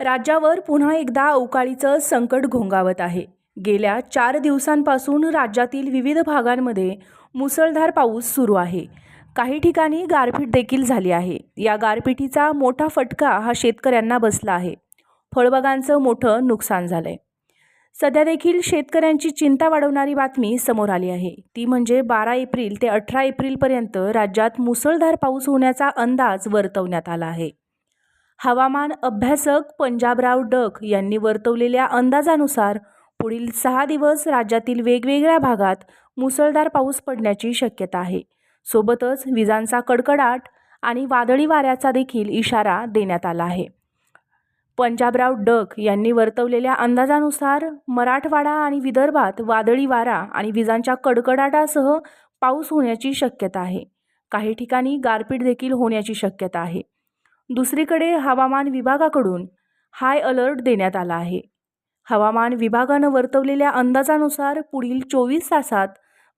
राज्यावर पुन्हा एकदा अवकाळीचं संकट घोंगावत आहे. गेल्या चार दिवसांपासून राज्यातील विविध भागांमध्ये मुसळधार पाऊस सुरू आहे. काही ठिकाणी गारपीट देखील झाली आहे. या गारपिटीचा मोठा फटका हा शेतकऱ्यांना बसला आहे. फळबागांचं मोठं नुकसान झालं आहे सध्या देखील शेतकऱ्यांची चिंता वाढवणारी बातमी समोर आली आहे. ती म्हणजे बारा एप्रिल ते अठरा एप्रिलपर्यंत राज्यात मुसळधार पाऊस होण्याचा अंदाज वर्तवण्यात आला आहे. हवामान अभ्यासक पंजाबराव डक यांनी वर्तवलेल्या अंदाजानुसार पुढील सहा दिवस राज्यातील वेगवेगळ्या भागात मुसळधार पाऊस पडण्याची शक्यता आहे. सोबतच विजांचा कडकडाट आणि वादळी वाऱ्याचा देखील इशारा देण्यात आला आहे. पंजाबराव डक यांनी वर्तवलेल्या अंदाजानुसार मराठवाडा आणि विदर्भात वादळी वारा आणि विजांच्या कडकडाटासह पाऊस होण्याची शक्यता आहे. काही ठिकाणी गारपीट देखील होण्याची शक्यता आहे. दुसरीकडे हवामान विभागाकडून हाय अलर्ट देण्यात आला आहे. हवामान विभागानं वर्तवलेल्या अंदाजानुसार पुढील चोवीस तासात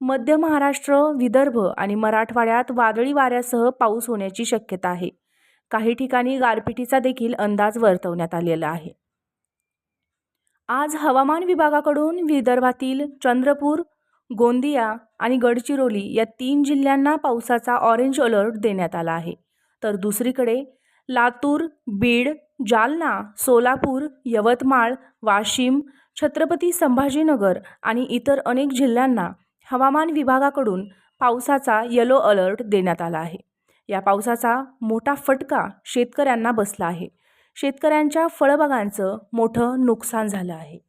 मध्य महाराष्ट्र विदर्भ आणि मराठवाड्यात वादळी वाऱ्यासह पाऊस होण्याची शक्यता आहे. काही ठिकाणी गारपिटीचा देखील अंदाज वर्तवण्यात आलेला आहे. आज हवामान विभागाकडून विदर्भातील चंद्रपूर गोंदिया आणि गडचिरोली या तीन जिल्ह्यांना पावसाचा ऑरेंज अलर्ट देण्यात आला आहे. तर दुसरीकडे लातूर बीड जालना सोलापूर यवतमाळ वाशिम छत्रपती संभाजीनगर आणि इतर अनेक जिल्ह्यांना हवामान विभागाकडून पावसाचा येलो अलर्ट देण्यात आला आहे. या पावसाचा मोठा फटका शेतकऱ्यांना बसला आहे. शेतकऱ्यांच्या फळबागांचं मोठं नुकसान झालं आहे.